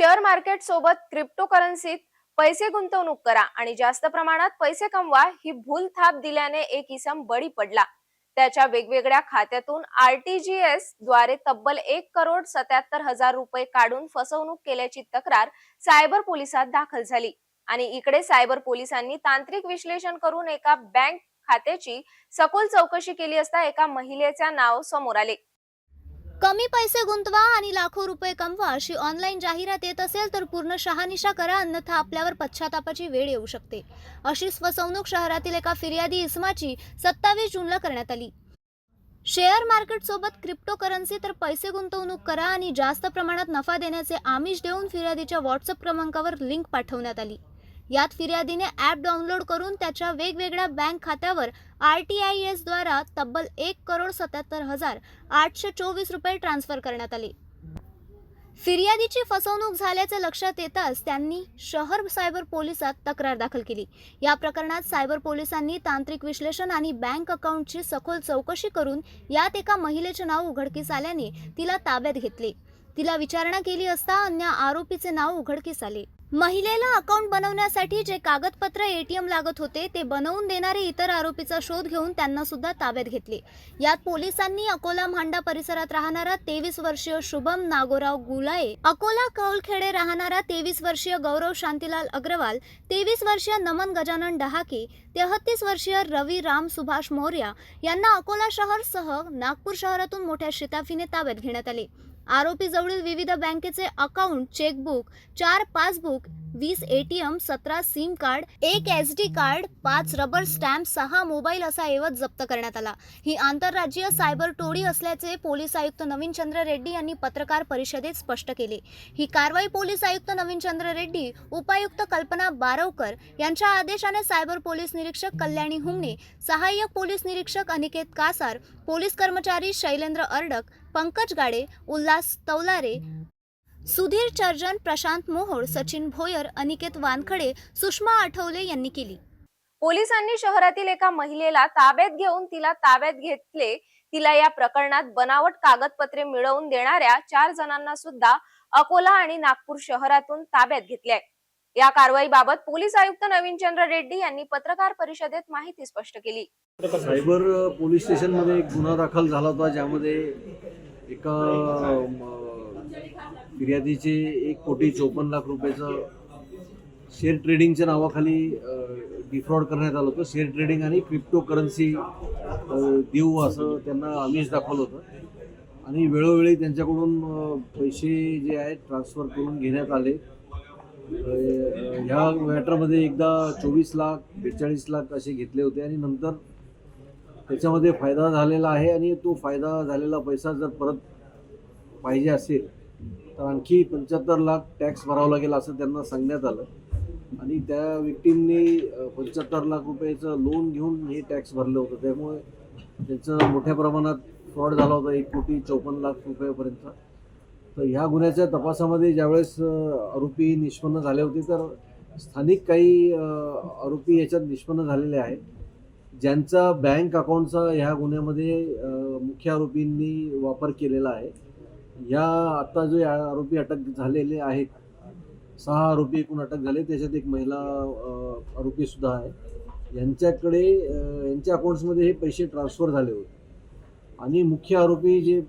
Share market सोबत क्रिप्टोकरन्सीत पैसे गुंतवणूक करा आणि जास्त प्रमाणात पैसे कमवा ही भूल थाप दिल्याने एक इसम बळी पडला. त्याच्या वेगवेगळ्या खात्यातून आरटीजीएसद्वारे तब्बल एक करोड सत्याहत्तर हजार रुपये काढून फसवणूक केल्याची तक्रार सायबर पोलिसात दाखल झाली. आणि इकडे सायबर पोलिसांनी तांत्रिक विश्लेषण करून एका बँक खात्याची सखोल चौकशी केली असता एका महिलेचे नाव समोर आले. कमी पैसे गुंतवा आणि लाखो रुपये कमवा अशी ऑनलाईन जाहिरात येत असेल तर पूर्ण शहानिशा करा अन्यथा आपल्यावर पश्चातापाची वेळ येऊ शकते. अशी फसवणूक शहरातील एका फिर्यादी इस्माची सत्तावीस जूनला करण्यात आली. शेअर मार्केट सोबत क्रिप्टोकरन्सी तर पैसे गुंतवणूक करा आणि जास्त प्रमाणात नफा देण्याचे आमिष देऊन फिर्यादीच्या व्हॉट्सअप क्रमांकावर लिंक पाठवण्यात आली. यात फिर्यादीने ॲप डाउनलोड करून त्याच्या वेगवेगळ्या बँक खात्यावर आर टी आय एसद्वारा तब्बल एक करोड सत्याहत्तर हजार आठशे चोवीस रुपये ट्रान्स्फर करण्यात आले. फिर्यादीची फसवणूक झाल्याचे लक्षात येताच त्यांनी शहर सायबर पोलिसात तक्रार दाखल केली. या प्रकरणात सायबर पोलिसांनी तांत्रिक विश्लेषण आणि बँक अकाउंटची सखोल चौकशी करून यात एका महिलेचे नाव उघडकीस आल्याने तिला ताब्यात घेतले. तिला विचारणा केली असता अन्य आरोपीचे नाव उघडकीस आले. महिलेला अकाउंट बनवण्यासाठी जे कागदपत्र एटीएम लागत होते ते बनवून देणारे इतर आरोपीचा शोध घेऊन त्यांना सुद्धा ताब्यात घेतले. यात पोलिसांनी अकोला म्हांडा परिसरात राहणारा तेवीस वर्षीय शुभम नागोराव गुलाये अकोला कौलखेडे राहणारा तेवीस वर्षीय गौरव शांतीलाल अग्रवाल तेवीस वर्षीय नमन गजानन डहाके तेहतीस वर्षीय रवी राम सुभाष मौर्या यांना अकोला शहरसह नागपूर शहरातून मोठ्या शिताफीने ताब्यात घेण्यात आले. आरोपीजवळील विविध बँकेचे अकाउंट चेकबुक चार पासबुक वीस एटीएम सतरा सिम कार्ड एक एस डी कार्ड पाच रबर स्टॅम्प सहा मोबाईल असा ऐवज जप्त करण्यात आला. ही आंतरराज्यीय सायबर टोळी असल्याचे पोलीस आयुक्त नवीन चंद्र रेड्डी यांनी पत्रकार परिषदेत स्पष्ट केले. ही कारवाई पोलीस आयुक्त नवीन चंद्र रेड्डी उपायुक्त कल्पना बारवकर यांच्या आदेशाने सायबर पोलीस निरीक्षक कल्याणी हुमणे सहाय्यक पोलीस निरीक्षक अनिकेत कासार पोलीस कर्मचारी शैलेंद्र अर्डक पंकज गाडे उल्हास तौलारे सुधीर चर्जन प्रशांत मोहोळ सचिन भोयर अनिकेत वानखडे सुषमा आठवले यांनी केली. पोलिसांनी शहरातील एका महिलेला ताब्यात घेऊन तिला ताब्यात घेतले. तिला या प्रकरणात बनावट कागदपत्रे मिळवून देणाऱ्या चार जणांना सुद्धा अकोला आणि नागपूर शहरातून ताब्यात घेतले आहे. या कारवाईबाबत पोलीस आयुक्त नवीनचंद्र रेड्डी यांनी पत्रकार परिषदेत माहिती स्पष्ट केली. सायबर पोलीस स्टेशनमध्ये एक गुन्हा दाखल झाला होता ज्यामध्ये एका फिर्यादीचे एक कोटी चोपन्न लाख रुपयाचं शेअर ट्रेडिंगच्या नावाखाली डिफ्रॉड करण्यात आलं होतं. शेअर ट्रेडिंग आणि क्रिप्टो करन्सी देऊ असं त्यांना आमिष दाखवलं होतं. आणि वेळोवेळी त्यांच्याकडून पैसे जे आहेत ट्रान्सफर करून घेण्यात आले. ह्या मॅटरमध्ये एकदा चोवीस लाख बेचाळीस लाख असे घेतले होते आणि नंतर त्याच्यामध्ये फायदा झालेला आहे आणि तो फायदा झालेला पैसा जर परत पाहिजे असेल तर आणखी पंच्याहत्तर लाख टॅक्स भरावा लागेल असं त्यांना सांगण्यात आलं. आणि त्या व्यक्तींनी पंच्याहत्तर लाख रुपयाचं लोन घेऊन हे टॅक्स भरलं होतं. त्यामुळे त्यांचं मोठ्या प्रमाणात फ्रॉड झाला होता. एक कोटी चौपन्न लाख रुपयापर्यंत. तर ह्या गुन्ह्याच्या तपासामध्ये ज्यावेळेस आरोपी निष्पन्न झाले होते तर स्थानिक काही आरोपी याच्यात निष्पन्न झालेले आहेत. ज्यांचा बँक अकाउंटचा ह्या गुन्ह्यामध्ये मुख्य आरोपींनी वापर केलेला आहे. या आत्ता जो या आरोपी अटक झालेले आहेत सहा आरोपी एकूण अटक झाले त्याच्यात एक महिला आरोपीसुद्धा आहे. यांच्याकडे यांच्या अकाउंट्समध्ये हे पैसे ट्रान्सफर झाले होते. आणि मुख्य आरोपी जे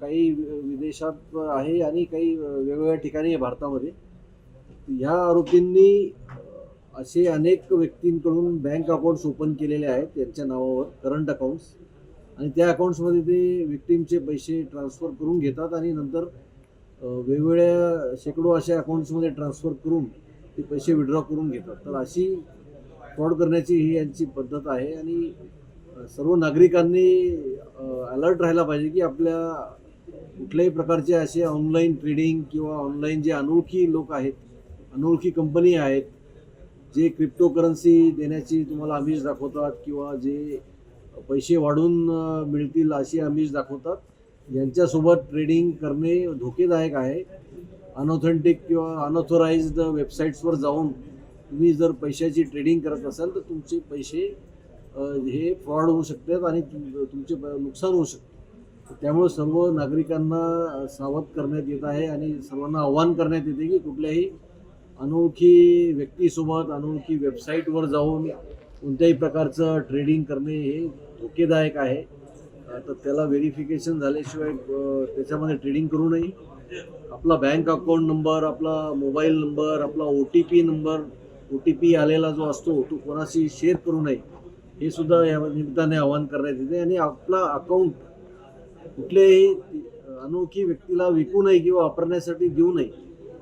काही विदेशात आहे आणि काही वेगवेगळ्या ठिकाणी आहे भारतामध्ये ह्या आरोपींनी असे अनेक व्यक्तींकडून बँक अकाउंट्स ओपन केलेले आहेत त्यांच्या नावावर करंट अकाउंट्स. आणि त्या अकाउंट्समध्ये ते विक्टीमचे पैसे ट्रान्सफर करून घेतात आणि नंतर वेगवेगळ्या शेकडो अशा अकाउंट्समध्ये ट्रान्सफर करून ते पैसे विड्रॉ करून घेतात. तर अशी फ्रॉड करण्याची ही यांची पद्धत आहे आणि सर्व नागरिकांनी अलर्ट राहायला पाहिजे की आपल्या कुठल्याही प्रकारचे असे ऑनलाईन ट्रेडिंग किंवा ऑनलाईन जे अनोळखी लोक आहेत अनोळखी कंपनी आहेत जे क्रिप्टो करन्सी देण्याची तुम्हाला आमिष दाखवतात किंवा जे पैसे वाढून मिळतील अशी आमिष दाखवतात यांच्यासोबत ट्रेडिंग करणे धोकेदायक आहे. अनऑथेंटिक किंवा अनऑथोराइज्ड वेबसाईट्सवर जाऊन तुम्ही जर पैशाची ट्रेडिंग करत असाल तर तुमचे पैसे हे फ्रॉड होऊ शकतात आणि तुम- तुमचे नुकसान होऊ शकते. त्यामुळे सर्व नागरिकांना सावध करण्यात येत आहे आणि सर्वांना आव्हान करण्यात येते की कुठल्याही अनोळखी व्यक्तीसोबत अनोळखी वेबसाईटवर जाऊन कोणत्याही प्रकारचं ट्रेडिंग करणे हे धोकेदायक आहे. तर त्याला व्हेरिफिकेशन झाल्याशिवाय त्याच्यामध्ये ट्रेडिंग करू नये. आपला बँक अकाउंट नंबर आपला मोबाईल नंबर आपला O T P number O T P आलेला जो असतो तो कोणाशी शेअर करू नये. हे सुद्धा या निमित्ताने आवाहन करण्यात येते. आणि आपला अकाउंट कुठल्याही अनोखी व्यक्तीला विकू नये किंवा वापरण्यासाठी देऊ नये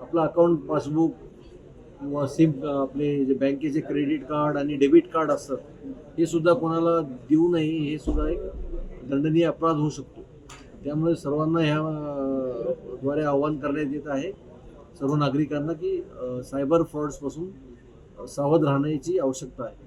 आपला अकाउंट पासबुक किंवा सिम आपले जे बँकेचे क्रेडिट कार्ड आणि डेबिट कार्ड असतात हे सुद्धा कोणाला देऊ नये हे सुद्धा एक दंडनीय अपराध होऊ शकतो. त्यामुळे सर्वांना ह्या द्वारे आवाहन करण्यात येत आहे सर्व नागरिकांना की सायबर फ्रॉड्सपासून सावध राहण्याची आवश्यकता आहे.